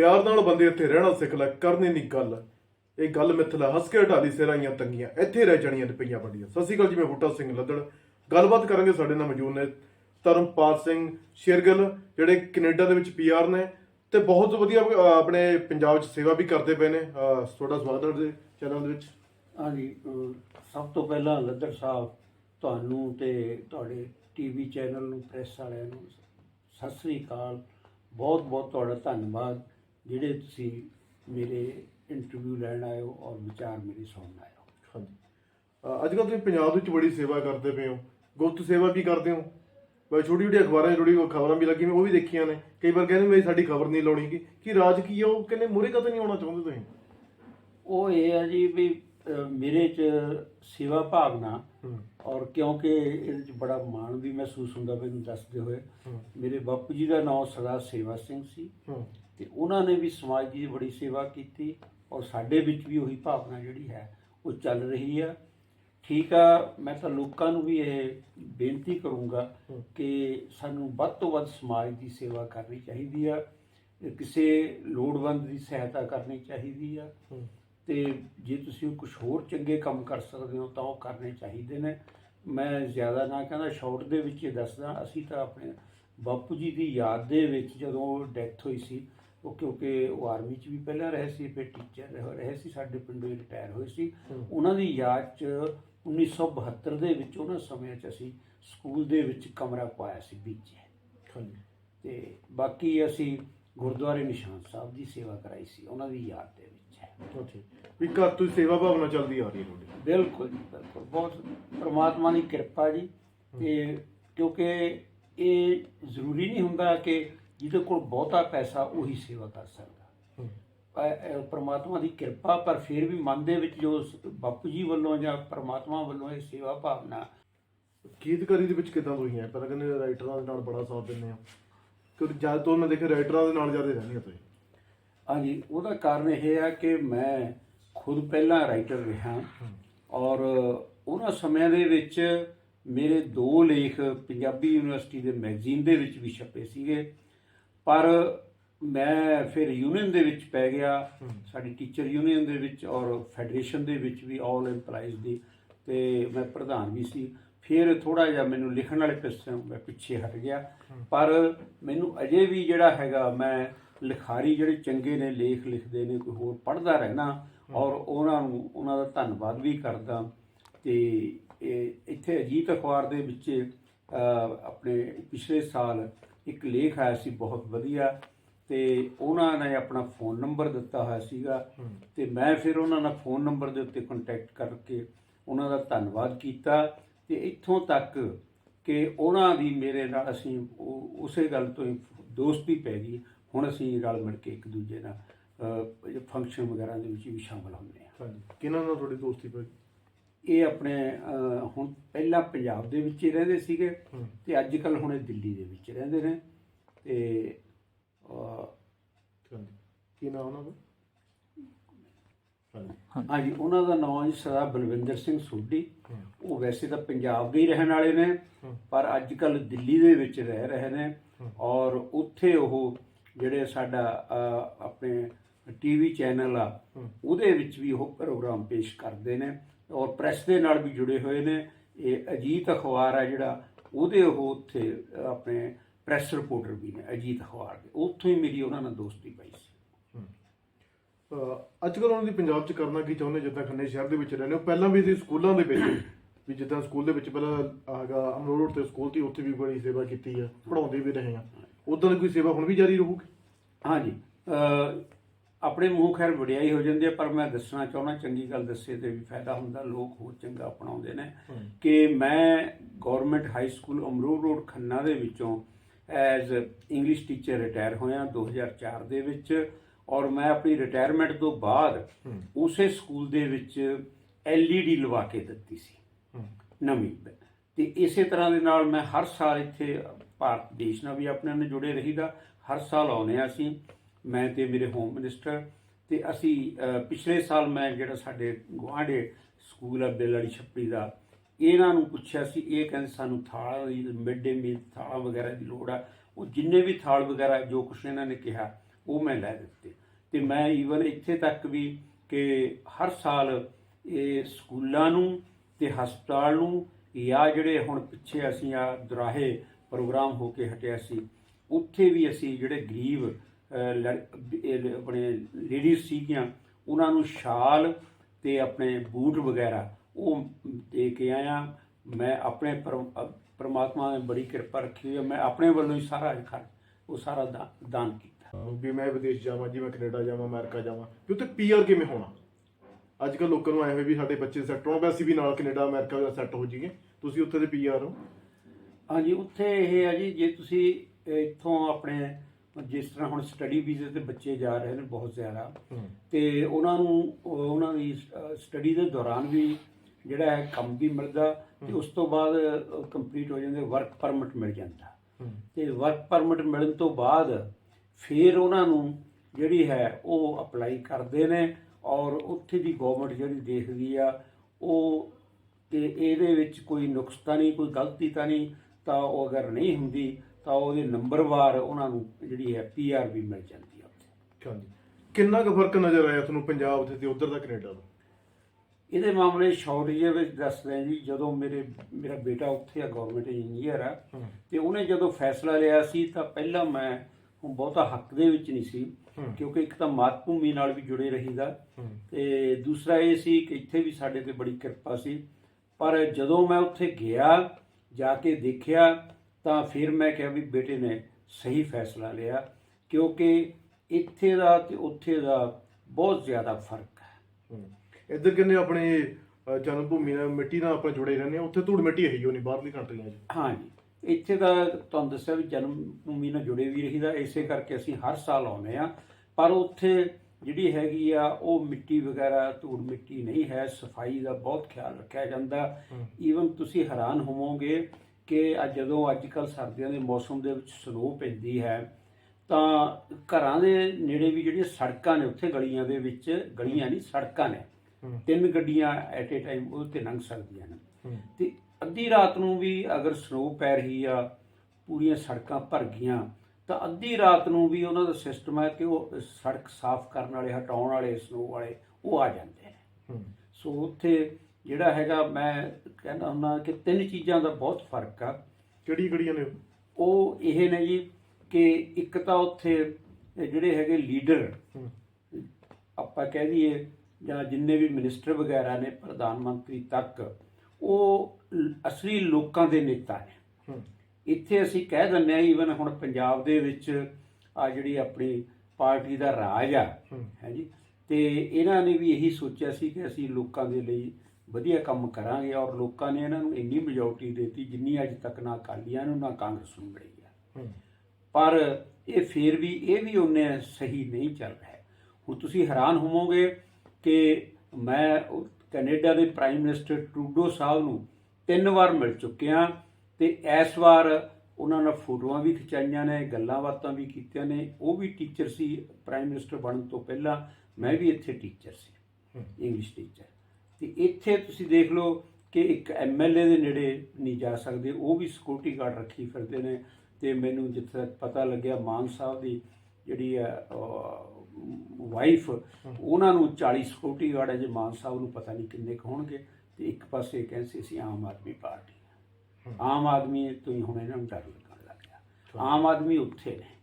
ਪਿਆਰ ਨਾਲ ਬੰਦੇ ਇੱਥੇ ਰਹਿਣਾ ਸਿੱਖ ਲੈ, ਕਰਨੀ ਨਹੀਂ ਗੱਲ। ਇਹ ਗੱਲ ਮਿੱਥਲਾ ਹੱਸ ਕੇ ਢਾਲੀ ਸਿਰਾਈਆਂ ਤੰਗੀਆਂ, ਇੱਥੇ ਰਹਿ ਜਾਣੀਆਂ ਤੇ ਪਈਆਂ ਵੱਡੀਆਂ ਸਤਿ ਸ਼੍ਰੀ ਅਕਾਲ ਜੀ, ਮੈਂ ਬੂਟਾ ਸਿੰਘ ਲੱਦੜ। ਗੱਲਬਾਤ ਕਰਾਂਗੇ ਸਾਡੇ ਨਾਲ ਮੌਜੂਦ ਨੇ ਧਰਮਪਾਲ ਸਿੰਘ ਸ਼ੇਰਗਿੱਲ, ਜਿਹੜੇ ਕੈਨੇਡਾ ਦੇ ਵਿੱਚ ਪੀਆਰ ਨੇ ਤੇ ਬਹੁਤ ਵਧੀਆ ਆਪਣੇ ਪੰਜਾਬ 'ਚ ਸੇਵਾ ਵੀ ਕਰਦੇ ਪਏ ਨੇ। ਤੁਹਾਡਾ ਸਵਾਗਤ ਹੈ ਦੇ ਚੈਨਲ ਦੇ ਵਿੱਚ। ਹਾਂਜੀ ਸਭ ਤੋਂ ਪਹਿਲਾਂ ਲੱਦਰ ਸਾਹਿਬ, ਤੁਹਾਨੂੰ ਤੇ ਤੁਹਾਡੇ ਟੀਵੀ ਚੈਨਲ ਨੂੰ, ਪ੍ਰੈਸ ਵਾਲਿਆਂ ਨੂੰ ਸਤਿ ਸ੍ਰੀ ਅਕਾਲ। ਬਹੁਤ ਬਹੁਤ ਤੁਹਾਡਾ ਧੰਨਵਾਦ। ਜਿਹੜੇ ਤੁਸੀਂ ਮੇਰੇ ਇੰਟਰਵਿਊ ਲੈਣ ਆਏ ਹੋ ਔਰ ਵਿਚਾਰ ਮੇਰੇ ਸੁਣਨ ਆਏ ਹੋ। ਹਾਂਜੀ। ਅੱਜ ਕੱਲ੍ਹ ਤੁਸੀਂ ਪੰਜਾਬ ਵਿੱਚ ਬੜੀ ਸੇਵਾ ਕਰਦੇ ਪਏ ਹੋ। ਗੁਪਤ ਸੇਵਾ ਵੀ ਕਰਦੇ ਹੋ? ਬਈ ਛੋਟੀ ਛੋਟੀ ਅਖਬਾਰਾਂ ਜਿਹੜੀ ਖਬਰਾਂ ਵੀ ਲੱਗੀਆਂ ਉਹ ਵੀ ਦੇਖੀਆਂ ਨੇ। ਕਈ ਵਾਰ ਕਹਿੰਦੇ ਮੇਰੀ ਸਾਡੀ ਖਬਰ ਨਹੀਂ ਲਾਉਣੀ ਕਿ ਕੀ ਰਾਜ ਕੀ ਆ ਉਹ? ਕਹਿੰਦੇ ਮੂਰੇ ਕਦੇ ਨਹੀਂ ਆਉਣਾ ਚਾਹੁੰਦੇ ਤੁਸੀਂ। ਉਹ ਇਹ ਹੈ ਜੀ ਵੀ ਮੇਰੇ ਚ ਸੇਵਾ ਭਾਵਨਾ ਔਰ ਕਿਉਂਕਿ ਇਹਦੇ ਚ ਬੜਾ ਮਾਣ ਵੀ ਮਹਿਸੂਸ ਹੁੰਦਾ ਮੈਨੂੰ ਦੱਸਦੇ ਹੋਏ। ਮੇਰੇ ਬਾਪੂ ਜੀ ਦਾ ਨਾਮ ਸਰਦਾਰ ਸੇਵਾ ਸਿੰਘ ਸੀ। ਤੇ ਉਹਨਾਂ ਨੇ ਵੀ ਸਮਾਜ ਦੀ ਬੜੀ ਸੇਵਾ ਕੀਤੀ ਔਰ ਸਾਡੇ ਵਿੱਚ ਵੀ ਉਹੀ ਭਾਵਨਾ ਜਿਹੜੀ ਹੈ ਉਹ ਚੱਲ ਰਹੀ ਆ। ਠੀਕ ਆ ਮੈਂ ਤਾਂ ਲੋਕਾਂ ਨੂੰ ਵੀ ਇਹ ਬੇਨਤੀ ਕਰੂੰਗਾ। ਕਿ ਸਾਨੂੰ ਵੱਧ ਤੋਂ ਵੱਧ ਸਮਾਜ ਦੀ ਸੇਵਾ ਕਰਨੀ ਚਾਹੀਦੀ ਆ ਕਿਸੇ ਲੋੜਵੰਦ ਦੀ ਸਹਾਇਤਾ ਕਰਨੀ ਚਾਹੀਦੀ ਆ। ਤੇ ਜੇ ਤੁਸੀਂ ਕੁਝ ਹੋਰ ਚੰਗੇ ਕੰਮ ਕਰ ਸਕਦੇ ਹੋ ਤਾਂ ਉਹ ਕਰਨੇ ਚਾਹੀਦੇ ਨੇ। ਮੈਂ ਜ਼ਿਆਦਾ ਨਾ ਕਹਿੰਦਾ ਸ਼ਾਰਟ ਦੇ ਵਿੱਚ ਇਹ ਦੱਸਦਾ ਅਸੀਂ ਤਾਂ ਆਪਣੇ ਬਾਪੂ ਜੀ ਦੀ ਯਾਦ ਦੇ ਵਿੱਚ ਜਦੋਂ ਡੈਥ ਹੋਈ ਸੀ ਉਹ ਕਿਉਂਕਿ ਉਹ ਆਰਮੀ 'ਚ ਵੀ ਪਹਿਲਾਂ ਰਹੇ ਸੀ ਫਿਰ ਟੀਚਰ ਰਹੇ ਸੀ ਸਾਡੇ ਪਿੰਡੋਂ ਰਿਟਾਇਰ ਹੋਏ ਸੀ। ਉਹਨਾਂ ਦੀ ਯਾਦ 'ਚ 1972 ਦੇ ਵਿੱਚ ਉਹਨਾਂ ਸਮਿਆਂ 'ਚ ਅਸੀਂ ਸਕੂਲ ਦੇ ਵਿੱਚ ਕਮਰਾ ਪਾਇਆ ਸੀ ਵਿੱਚ। ਤੇ ਬਾਕੀ ਅਸੀਂ ਗੁਰਦੁਆਰੇ ਨਿਸ਼ਾਨ ਸਾਹਿਬ ਦੀ ਸੇਵਾ ਕਰਾਈ ਸੀ ਉਹਨਾਂ ਦੀ ਯਾਦ ਦੇ ਵਿੱਚ ਹੈ। ਵੀ ਘਰ ਤੋਂ ਸੇਵਾ ਭਾਵਨਾ ਚੱਲਦੀ ਆ ਰਹੀ ਹੈ ਤੁਹਾਡੀ? ਬਿਲਕੁਲ ਜੀ ਬਿਲਕੁਲ। ਬਹੁਤ ਪ੍ਰਮਾਤਮਾ ਦੀ ਕਿਰਪਾ ਜੀ। ਤੇ ਕਿਉਂਕਿ ਇਹ ਜ਼ਰੂਰੀ ਨਹੀਂ ਹੁੰਦਾ ਕਿ ਜਿਹਦੇ ਕੋਲ ਬਹੁਤਾ ਪੈਸਾ ਉਹੀ ਸੇਵਾ ਕਰ ਸਕਦਾ। ਪ੍ਰਮਾਤਮਾ ਦੀ ਕਿਰਪਾ ਪਰ ਫਿਰ ਵੀ ਮਨ ਦੇ ਵਿੱਚ ਜੋ ਬਾਪੂ ਜੀ ਵੱਲੋਂ ਜਾਂ ਪ੍ਰਮਾਤਮਾ ਵੱਲੋਂ ਇਹ ਸੇਵਾ ਭਾਵਨਾ ਗੀਤਕਾਰੀ ਦੇ ਵਿੱਚ ਕਿਦਾਂ ਤੁਸੀਂ ਹੈ ਪਤਾ ਕਹਿੰਦੇ ਰਾਈਟਰਾਂ ਦੇ ਨਾਲ ਬੜਾ ਸਾਥ ਦਿੰਦੇ ਆ ਕਿਉਂਕਿ ਜ਼ਿਆਦਾ ਤੋਂ ਮੈਂ ਦੇਖਿਆ ਰਾਈਟਰਾਂ ਦੇ ਨਾਲ ਜ਼ਿਆਦਾ ਰਹਿੰਦੇ ਆ ਤੁਸੀਂ। ਹਾਂਜੀ ਉਹਦਾ ਕਾਰਨ ਇਹ ਹੈ ਕਿ ਮੈਂ ਖੁਦ ਪਹਿਲਾਂ ਰਾਈਟਰ ਰਿਹਾ। ਔਰ ਉਹਨਾਂ ਸਮਿਆਂ ਦੇ ਵਿੱਚ ਮੇਰੇ ਦੋ ਲੇਖ ਪੰਜਾਬੀ ਯੂਨੀਵਰਸਿਟੀ ਦੇ ਮੈਗਜ਼ੀਨ ਦੇ ਵਿੱਚ ਵੀ ਛਪੇ ਸੀਗੇ। ਪਰ ਮੈਂ ਫਿਰ ਯੂਨੀਅਨ ਦੇ ਵਿੱਚ ਪੈ ਗਿਆ। ਸਾਡੀ ਟੀਚਰ ਯੂਨੀਅਨ ਦੇ ਵਿੱਚ ਔਰ ਫੈਡਰੇਸ਼ਨ ਦੇ ਵਿੱਚ ਵੀ ਆਲ EMPLOYEES ਦੀ ਤੇ ਮੈਂ ਪ੍ਰਧਾਨ ਵੀ ਸੀ। ਫਿਰ ਥੋੜਾ ਜਿਹਾ ਮੈਨੂੰ ਲਿਖਣ ਵਾਲੇ ਪਾਸੇ ਮੈਂ ਪਿੱਛੇ ਹਟ ਗਿਆ। ਪਰ ਮੈਨੂੰ ਅਜੇ ਵੀ ਜਿਹੜਾ ਹੈਗਾ ਮੈਂ ਲਿਖਾਰੀ ਜਿਹੜੇ ਚੰਗੇ ਨੇ, ਲੇਖ ਲਿਖਦੇ ਨੇ, ਕੋਈ ਹੋਰ ਪੜ੍ਹਦਾ ਰਹਿਣਾ ਔਰ ਉਹਨਾਂ ਨੂੰ ਉਹਨਾਂ ਦਾ ਧੰਨਵਾਦ ਵੀ ਕਰਦਾ। ਤੇ ਇਹ ਇੱਥੇ ਅਜੀਤ ਅਖਬਾਰ ਦੇ ਵਿੱਚ ਆਪਣੇ ਪਿਛਲੇ ਸਾਲ ਇੱਕ ਲੇਖ ਆਇਆ ਸੀ ਬਹੁਤ ਵਧੀਆ ਤੇ ਉਹਨਾਂ ਨੇ ਆਪਣਾ ਫੋਨ ਨੰਬਰ ਦਿੱਤਾ ਹੋਇਆ ਸੀਗਾ ਤੇ ਮੈਂ ਫਿਰ ਉਹਨਾਂ ਨਾਲ ਫੋਨ ਨੰਬਰ ਦੇ ਉੱਤੇ ਕੰਟੈਕਟ ਕਰਕੇ ਉਹਨਾਂ ਦਾ ਧੰਨਵਾਦ ਕੀਤਾ ਤੇ ਇੱਥੋਂ ਤੱਕ ਕਿ ਉਹਨਾਂ ਦੀ ਮੇਰੇ ਨਾਲ ਅਸੀਂ ਉਸੇ ਗੱਲ ਤੋਂ ਹੀ ਦੋਸਤੀ ਪੈ ਗਈ। ਹੁਣ ਅਸੀਂ ਰਲ ਮਿਲ ਕੇ ਇੱਕ ਦੂਜੇ ਨਾਲ ਫੰਕਸ਼ਨ ਵਗੈਰਾ ਦੇ ਵਿੱਚ ਵੀ ਸ਼ਾਮਲ ਹੁੰਦੇ ਹਾਂ। ਹਾਂਜੀ। ਕਿਹਨਾਂ ਨਾਲ ਤੁਹਾਡੀ ਦੋਸਤੀ ਪਈ ਇਹ ਆਪਣੇ ਹੁਣ ਪਹਿਲਾਂ ਪੰਜਾਬ ਦੇ ਵਿੱਚ ਹੀ ਰਹਿੰਦੇ ਸੀਗੇ। ਤੇ ਅੱਜ ਕੱਲ ਹੁਣ ਇਹ ਦਿੱਲੀ ਦੇ ਵਿੱਚ ਰਹਿੰਦੇ ਨੇ ਤੇ ਕੀ ਨਾਮ ਉਹਨਾਂ ਦਾ ਹਾਂਜੀ ਉਹਨਾਂ ਦਾ ਨਾਮ ਜੀ ਸਰਦਾਰ ਬਲਵਿੰਦਰ ਸਿੰਘ ਸੋਢੀ। ਉਹ ਵੈਸੇ ਤਾਂ ਪੰਜਾਬ ਦੇ ਹੀ ਰਹਿਣ ਵਾਲੇ ਨੇ। ਪਰ ਅੱਜ ਕੱਲ ਦਿੱਲੀ ਦੇ ਵਿੱਚ ਰਹਿ ਰਹੇ ਨੇ। ਔਰ ਉੱਥੇ ਉਹ ਜਿਹੜੇ ਸਾਡਾ ਆਪਣੇ ਟੀਵੀ ਚੈਨਲ ਆ। ਉਹਦੇ ਵਿੱਚ ਵੀ ਉਹ ਪ੍ਰੋਗਰਾਮ ਪੇਸ਼ ਕਰਦੇ ਨੇ ਔਰ ਪ੍ਰੈਸ ਦੇ ਨਾਲ ਵੀ ਜੁੜੇ ਹੋਏ ਨੇ। ਇਹ ਅਜੀਤ ਅਖਬਾਰ ਆ ਜਿਹੜਾ ਉਹਦੇ ਉਹ ਉੱਥੇ ਆਪਣੇ ਪ੍ਰੈਸ ਰਿਪੋਰਟਰ ਵੀ ਨੇ ਅਜੀਤ ਅਖਬਾਰ ਦੇ। ਉੱਥੋਂ ਹੀ ਮੇਰੀ ਉਹਨਾਂ ਨਾਲ ਦੋਸਤੀ ਪਈ ਸੀ। ਅੱਜ ਕੱਲ੍ਹ ਉਹਨਾਂ ਦੀ ਪੰਜਾਬ 'ਚ ਕਰਨਾ ਕੀ ਚਾਹੁੰਦੇ? ਜਿੱਦਾਂ ਖੰਨੇ ਸ਼ਹਿਰ ਦੇ ਵਿੱਚ ਰਹਿੰਦੇ ਹੋ ਪਹਿਲਾਂ ਵੀ ਸੀ ਸਕੂਲਾਂ ਦੇ ਵਿੱਚ ਵੀ ਜਿੱਦਾਂ ਸਕੂਲ ਦੇ ਵਿੱਚ ਪਹਿਲਾਂ ਆਗਾ ਅਮਰੋੜ ਰੋਡ ਤੇ ਸਕੂਲ ਸੀ ਉੱਥੇ ਵੀ ਬੜੀ ਸੇਵਾ ਕੀਤੀ ਆ ਪੜਾਉਂਦੇ ਵੀ ਰਹੇ ਆ। ਉਦਾਂ ਦੀ ਕੋਈ ਸੇਵਾ ਹੁਣ ਵੀ ਜਾਰੀ ਰਹੂਗੀ? ਹਾਂਜੀ। ਆਪਣੇ ਮੂੰਹ ਖੈਰ ਵਡਿਆਈ ਹੋ ਜਾਂਦੀ ਹੈ ਪਰ ਮੈਂ ਦੱਸਣਾ ਚਾਹੁੰਦਾ ਚੰਗੀ ਗੱਲ ਦੱਸੇ ਤੇ ਵੀ ਫਾਇਦਾ ਹੁੰਦਾ ਲੋਕ ਹੋਰ ਚੰਗਾ ਅਪਣਾਉਂਦੇ ਨੇ ਕਿ ਮੈਂ government high school Amrud road Khanna ਦੇ ਵਿੱਚੋਂ ਐਜ਼ ਇੰਗਲਿਸ਼ ਟੀਚਰ ਰਿਟਾਇਰ ਹੋਇਆ 2004 ਦੇ ਵਿੱਚ ਔਰ ਮੈਂ ਆਪਣੀ ਰਿਟਾਇਰਮੈਂਟ ਤੋਂ ਬਾਅਦ ਉਸੇ ਸਕੂਲ ਦੇ ਵਿੱਚ ਐਲਈਡੀ ਲਵਾ ਕੇ ਦਿੱਤੀ ਸੀ ਨਵੀਂ। ਤੇ ਇਸੇ ਤਰ੍ਹਾਂ ਦੇ ਨਾਲ ਮੈਂ ਹਰ ਸਾਲ ਇੱਥੇ ਭਾਰਤ ਦੇਸ਼ ਨਾਲ ਵੀ ਆਪਣੇ ਨਾਲ ਜੁੜੇ ਰਹੀਦਾ ਹਰ ਸਾਲ ਆਉਨੇ ਆ ਅਸੀਂ। ਮੈਂ ਤੇ ਮੇਰੇ ਹੋਮ ਮਿਨਿਸਟਰ ਤੇ ਅਸੀਂ ਪਿਛਲੇ ਸਾਲ ਮੈਂ ਜਿਹੜਾ ਸਾਡੇ ਗੁਆਂਢੇ ਸਕੂਲ ਆ, ਬੇਲੜੀ ਛੱਪੜੀ ਦਾ, ਇਹਨਾਂ ਨੂੰ ਪੁੱਛਿਆ ਸੀ, ਇਹ ਕਹਿੰਦੇ ਸਾਨੂੰ ਥਾਲ ਦੀ ਮਿਡ ਡੇ ਮੀਲ ਥਾਲਾਂ ਵਗੈਰਾ ਦੀ ਲੋੜ ਆ। ਉਹ ਜਿੰਨੇ ਵੀ ਥਾਲ ਵਗੈਰਾ, ਜੋ ਕੁਛ ਇਹਨਾਂ ਨੇ ਕਿਹਾ, ਉਹ ਮੈਂ ਲੈ ਦਿੱਤੇ। ਤੇ ਮੈਂ ਈਵਨ ਇੱਥੇ ਤੱਕ ਵੀ ਕਿ ਹਰ ਸਾਲ ਇਹ ਸਕੂਲਾਂ ਨੂੰ ਤੇ ਹਸਪਤਾਲ ਨੂੰ ਜਾਂ ਜਿਹੜੇ ਹੁਣ ਪਿੱਛੇ ਅਸੀਂ ਆ, ਦੁਰਾਹੇ ਪ੍ਰੋਗਰਾਮ ਹੋ ਕੇ ਹਟਿਆ ਸੀ, ਉੱਥੇ ਵੀ ਅਸੀਂ ਜਿਹੜੇ ਗਰੀਬ ਆਪਣੇ ਲੇਡੀਜ਼ ਸੀਗੀਆਂ ਉਹਨਾਂ ਨੂੰ ਸ਼ਾਲ ਤੇ ਆਪਣੇ ਬੂਟ ਵਗੈਰਾ ਉਹ ਦੇ ਕੇ ਆਇਆ। ਮੈਂ ਆਪਣੇ ਪ੍ਰਮਾਤਮਾ ਨੇ ਬੜੀ ਕਿਰਪਾ ਰੱਖੀ ਹੋਈ ਹੈ। ਮੈਂ ਆਪਣੇ ਵੱਲੋਂ ਹੀ ਸਾਰਾ ਖਰ ਉਹ ਸਾਰਾ ਦਾਨ ਕੀਤਾ। ਵੀ ਮੈਂ ਵਿਦੇਸ਼ ਜਾਵਾਂ ਜੀ ਮੈਂ ਕੈਨੇਡਾ ਜਾਵਾਂ ਅਮਰੀਕਾ ਜਾਵਾਂ। ਵੀ ਉੱਥੇ ਪੀਆਰ ਕਿਵੇਂ ਹੋਣਾ? ਅੱਜ ਕੱਲ ਲੋਕਾਂ ਨੂੰ ਆਏ ਹੋਏ ਵੀ ਸਾਡੇ ਬੱਚੇ ਸੈੱਟ ਹੋਣ ਵੈਸੇ ਵੀ ਨਾਲ ਕੈਨੇਡਾ ਅਮਰੀਕਾ ਦਾ ਸੈੱਟ ਹੋ ਜਾਈਏ। ਤੁਸੀਂ ਉੱਥੇ ਦੇ ਪੀਆਰ ਹੋ? ਹਾਂਜੀ ਉੱਥੇ ਇਹ ਹੈ ਜੀ ਜੇ ਤੁਸੀਂ ਇੱਥੋਂ ਆਪਣੇ ਜਿਸ ਤਰ੍ਹਾਂ ਹੁਣ ਸਟੱਡੀ ਵੀਜ਼ੇ ਤੇ ਬੱਚੇ ਜਾ ਰਹੇ ਨੇ ਬਹੁਤ ਜ਼ਿਆਦਾ ਤੇ ਉਹਨਾਂ ਨੂੰ ਉਹ- ਉਹਨਾਂ ਦੀ ਸਟੱਡੀ ਦੇ ਦੌਰਾਨ ਵੀ ਜਿਹੜਾ ਹੈ ਕੰਮ ਵੀ ਮਿਲਦਾ ਤੇ ਉਸ ਤੋਂ ਬਾਅਦ ਕੰਪਲੀਟ ਹੋ ਜਾਂਦੇ ਵਰਕ ਪਰਮਿਟ ਮਿਲ ਜਾਂਦਾ। ਤੇ ਵਰਕ ਪਰਮਿਟ ਮਿਲਣ ਤੋਂ ਬਾਅਦ ਫਿਰ ਉਹਨਾਂ ਨੂੰ ਜਿਹੜੀ ਹੈ ਉਹ ਅਪਲਾਈ ਕਰਦੇ ਨੇ ਔਰ ਉੱਥੇ ਦੀ ਗਵਰਨਮੈਂਟ ਜਿਹੜੀ ਦੇਖਦੀ ਆ ਉਹ ਕਿ ਇਹਦੇ ਵਿੱਚ ਕੋਈ ਨੁਕਸ ਤਾਂ ਨਹੀਂ ਕੋਈ ਗਲਤੀ ਤਾਂ ਨਹੀਂ ਤਾਂ ਉਹ ਅਗਰ ਨਹੀਂ ਹੁੰਦੀ ਤਾਂ ਉਹਦੇ ਨੰਬਰਵਾਰ ਉਹਨਾਂ ਨੂੰ ਜਿਹੜੀ ਹੈ ਪੀਆਰ ਵੀ ਮਿਲ ਜਾਂਦੀ ਆ ਉੱਥੇ। ਹਾਂਜੀ। ਕਿੰਨਾ ਕੁ ਫ਼ਰਕ ਨਜ਼ਰ ਆਇਆ ਤੁਹਾਨੂੰ ਪੰਜਾਬ ਦੇ ਤੇ ਉਧਰ ਦਾ ਕੈਨੇਡਾ ਦਾ? ਇਹਦੇ ਮਾਮਲੇ ਸ਼ੌਰਟੇਜ ਦੇ ਵਿੱਚ ਦੱਸਦੇ ਹਾਂ ਜੀ ਜਦੋਂ ਮੇਰੇ ਮੇਰਾ ਬੇਟਾ ਉੱਥੇ ਆ ਗਵਰਨਮੈਂਟ ਇੰਜੀਨੀਅਰ ਆ ਤੇ ਉਹਨੇ ਜਦੋਂ ਫੈਸਲਾ ਲਿਆ ਸੀ ਤਾਂ ਪਹਿਲਾਂ ਮੈਂ ਹੁਣ ਬਹੁਤਾ ਹੱਕ ਦੇ ਵਿੱਚ ਨਹੀਂ ਸੀ। ਕਿਉਂਕਿ ਇੱਕ ਤਾਂ ਮਾਤ ਭੂਮੀ ਨਾਲ ਵੀ ਜੁੜੇ ਰਹੀਦਾ। ਤੇ ਦੂਸਰਾ ਇਹ ਸੀ ਕਿ ਇੱਥੇ ਵੀ ਸਾਡੇ ਤੇ ਬੜੀ ਕਿਰਪਾ ਸੀ। ਪਰ ਜਦੋਂ ਮੈਂ ਉੱਥੇ ਗਿਆ ਜਾ ਕੇ ਦੇਖਿਆ ਤਾਂ ਫਿਰ ਮੈਂ ਕਿਹਾ ਵੀ ਬੇਟੇ ਨੇ ਸਹੀ ਫੈਸਲਾ ਲਿਆ ਕਿਉਂਕਿ ਇੱਥੇ ਦਾ ਤੇ ਉੱਥੇ ਦਾ ਬਹੁਤ ਜ਼ਿਆਦਾ ਫ਼ਰਕ ਹੈ। ਇੱਧਰ ਕਿੰਨੇ ਆਪਣੇ ਜਨਮ ਭੂਮੀ ਨਾਲ ਮਿੱਟੀ ਨਾਲ ਆਪਾਂ ਜੁੜੇ ਰਹਿੰਦੇ ਆ ਉੱਥੇ ਧੂੜ ਮਿੱਟੀ ਹੈ ਹੀ ਉਹ ਨਹੀਂ ਬਾਹਰਲੀ ਕੰਟਰੀਆਂ 'ਚ ਹਾਂਜੀ। ਇੱਥੇ ਦਾ ਤੁਹਾਨੂੰ ਦੱਸਿਆ ਵੀ ਜਨਮ ਭੂਮੀ ਨਾਲ ਜੁੜੇ ਵੀ ਰਹੀਦਾ ਇਸੇ ਕਰਕੇ ਅਸੀਂ ਹਰ ਸਾਲ ਆਉਂਦੇ ਆ ਪਰ ਉੱਥੇ ਜਿਹੜੀ ਹੈਗੀ ਆ ਉਹ ਮਿੱਟੀ ਵਗੈਰਾ ਧੂੜ ਮਿੱਟੀ ਨਹੀਂ ਹੈ ਸਫ਼ਾਈ ਦਾ ਬਹੁਤ ਖਿਆਲ ਰੱਖਿਆ ਜਾਂਦਾ। ਈਵਨ ਤੁਸੀਂ ਹੈਰਾਨ ਹੋਵੋਗੇ ਕਿ ਜਦੋਂ ਅੱਜ ਕੱਲ ਸਰਦੀਆਂ ਦੇ ਮੌਸਮ ਦੇ ਵਿੱਚ ਸਨੋ ਪੈਂਦੀ ਹੈ ਤਾਂ ਘਰਾਂ ਦੇ ਨੇੜੇ ਵੀ ਜਿਹੜੀਆਂ ਸੜਕਾਂ ਨੇ ਉੱਥੇ ਗਲੀਆਂ ਦੇ ਵਿੱਚ ਗਲੀਆਂ ਨਹੀਂ ਸੜਕਾਂ ਨੇ। ਤਿੰਨ ਗੱਡੀਆਂ ਐਟ ਏ ਟਾਈਮ ਉਹ ਤੇ ਲੰਘ ਸਕਦੀਆਂ ਨੇ। ਤੇ ਅੱਧੀ ਰਾਤ ਨੂੰ ਵੀ ਅਗਰ ਸਨੋ ਪੈ ਰਹੀ ਆ ਪੂਰੀਆਂ ਸੜਕਾਂ ਭਰ ਗਈਆਂ ਤਾਂ ਅੱਧੀ ਰਾਤ ਨੂੰ ਵੀ ਉਹਨਾਂ ਦਾ ਸਿਸਟਮ ਹੈ ਕਿ ਉਹ ਸੜਕ ਸਾਫ਼ ਕਰਨ ਵਾਲੇ ਹਟਾਉਣ ਵਾਲੇ ਸਨੋ ਵਾਲੇ ਉਹ ਆ ਜਾਂਦੇ ਨੇ। ਸੋ ਉੱਥੇ ਜਿਹੜਾ ਹੈਗਾ ਮੈਂ ਕਹਿੰਦਾ ਹੁੰਦਾ ਕਿ ਤਿੰਨ ਚੀਜ਼ਾਂ ਦਾ ਬਹੁਤ ਫ਼ਰਕ ਆ ਕਿਹੜੀ ਕਿਹੜੀਆਂ ਨੇ ਉਹ? ਇਹ ਨੇ ਜੀ ਕਿ ਇੱਕ ਤਾਂ ਉੱਥੇ ਜਿਹੜੇ ਹੈਗੇ ਲੀਡਰ। ਆਪਾਂ ਕਹਿ ਦਈਏ ਜਾਂ ਜਿੰਨੇ ਵੀ ਮਿਨਿਸਟਰ ਵਗੈਰਾ ਨੇ ਪ੍ਰਧਾਨ ਮੰਤਰੀ ਤੱਕ ਉਹ ਅਸਲੀ ਲੋਕਾਂ ਦੇ ਨੇਤਾ ਨੇ। ਇੱਥੇ ਅਸੀਂ ਕਹਿ ਦਿੰਦੇ ਆ ਈਵਨ ਹੁਣ ਪੰਜਾਬ ਦੇ ਵਿੱਚ ਆ ਜਿਹੜੀ ਆਪਣੀ ਪਾਰਟੀ ਦਾ ਰਾਜ ਆ। ਹੈ ਜੀ ਤੇ ਇਹਨਾਂ ਨੇ ਵੀ ਇਹੀ ਸੋਚਿਆ ਸੀ ਕਿ ਅਸੀਂ ਲੋਕਾਂ ਦੇ ਲਈ ਵਧੀਆ ਕੰਮ ਕਰਾਂਗੇ ਔਰ ਲੋਕਾਂ ਨੇ ਇਹਨਾਂ ਨੂੰ ਇੰਨੀ ਮੈਜੋਰਟੀ ਦਿੱਤੀ ਜਿੰਨੀ ਅੱਜ ਤੱਕ ਨਾ ਅਕਾਲੀਆਂ ਨੂੰ ਨਾ ਕਾਂਗਰਸ ਨੂੰ ਮਿਲੀ ਹਮ। ਪਰ ਇਹ ਫੇਰ ਵੀ ਇਹ ਵੀ ਉਹਨੇ ਸਹੀ ਨਹੀਂ ਚੱਲ ਰਿਹਾ। ਹੁਣ ਤੁਸੀਂ ਹੈਰਾਨ ਹੋਵੋਗੇ ਕਿ ਮੈਂ ਕੈਨੇਡਾ ਦੇ ਪ੍ਰਾਈਮ ਮਿਨਿਸਟਰ ਟਰੂਡੋ ਸਾਹਿਬ ਨੂੰ ਤਿੰਨ ਵਾਰ ਮਿਲ ਚੁੱਕਿਆ ਤੇ ਇਸ ਵਾਰ ਉਹਨਾਂ ਨਾਲ ਫੋਟੋਆਂ ਵੀ ਖਿਚਾਈਆਂ ਨੇ ਗੱਲਾਂ ਬਾਤਾਂ ਵੀ ਕੀਤੀਆਂ ਨੇ। ਉਹ ਵੀ ਟੀਚਰ ਸੀ ਪ੍ਰਾਈਮ ਮਿਨਿਸਟਰ ਬਣਨ ਤੋਂ ਪਹਿਲਾਂ। ਮੈਂ ਵੀ ਇੱਥੇ ਟੀਚਰ ਸੀ। ਇੰਗਲਿਸ਼ ਟੀਚਰ ਤੇ ਇੱਥੇ ਤੁਸੀਂ ਦੇਖ ਲਓ ਕਿ ਇੱਕ ਐਮਐਲਏ ਦੇ ਨੇੜੇ ਨਹੀਂ ਜਾ ਸਕਦੇ ਉਹ ਵੀ ਸਿਕਿਉਰਿਟੀ ਗਾਰਡ ਰੱਖੀ ਫਿਰਦੇ ਨੇ ਤੇ ਮੈਨੂੰ ਜਿੱਥੇ ਤੱਕ ਪਤਾ ਲੱਗਿਆ ਮਾਨ ਸਾਹਿਬ ਦੀ ਜਿਹੜੀ ਹੈ ਵਾਈਫ ਉਹਨਾਂ ਨੂੰ 40 ਸਿਕਿਉਰਿਟੀ ਗਾਰਡ ਹੈ ਜੇ ਮਾਨ ਸਾਹਿਬ ਨੂੰ ਪਤਾ ਨਹੀਂ ਕਿੰਨੇ ਕੁ ਹੋਣਗੇ ਤੇ ਇੱਕ ਪਾਸੇ ਕਹਿੰਦੇ ਸੀ ਆਮ ਆਦਮੀ ਪਾਰਟੀ। ਆਮ ਆਦਮੀ ਤੋਂ ਹੀ ਹੁਣ ਇਹਨਾਂ ਨੂੰ ਡਰ ਲੱਗਣ ਲੱਗ ਗਿਆ ਆਮ ਆਦਮੀ ਉੱਥੇ ਨੇ।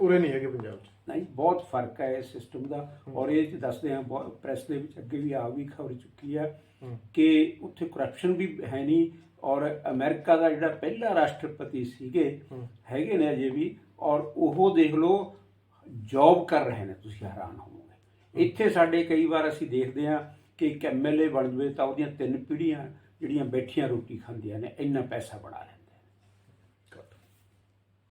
ਉਰੇ ਨਹੀਂ ਹੈਗੇ ਪੰਜਾਬ 'ਚ। ਨਹੀਂ ਬਹੁਤ ਫ਼ਰਕ ਹੈ ਇਸ ਸਿਸਟਮ ਦਾ। ਔਰ ਇਹ ਦੱਸਦੇ ਆ ਪ੍ਰੈਸ ਦੇ ਵਿੱਚ ਅੱਗੇ ਵੀ ਆ ਵੀ ਖਬਰ ਚੁੱਕੀ ਹੈ ਹਮ। ਕਿ ਉੱਥੇ ਕਰਪਸ਼ਨ ਵੀ ਹੈ ਨਹੀਂ ਔਰ ਅਮਰੀਕਾ ਦਾ ਜਿਹੜਾ ਪਹਿਲਾ ਰਾਸ਼ਟਰਪਤੀ ਸੀਗੇ। ਹੈਗੇ ਨੇ ਅਜੇ ਵੀ ਔਰ ਉਹ ਦੇਖ ਲਓ ਜੌਬ ਕਰ ਰਹੇ ਨੇ ਤੁਸੀਂ ਹੈਰਾਨ ਹੋਵੋਗੇ। ਇੱਥੇ ਸਾਡੇ ਕਈ ਵਾਰ ਅਸੀਂ ਦੇਖਦੇ ਹਾਂ ਕਿ ਇੱਕ ਐਮਐਲਏ ਬਣ ਜਵੇ ਤਾਂ ਉਹਦੀਆਂ ਤਿੰਨ ਪੀੜ੍ਹੀਆਂ ਜਿਹੜੀਆਂ ਬੈਠੀਆਂ ਰੋਟੀ ਖਾਂਦੀਆਂ ਨੇ ਇੰਨਾ ਪੈਸਾ ਬਣਾ ਲੈਂਦੇ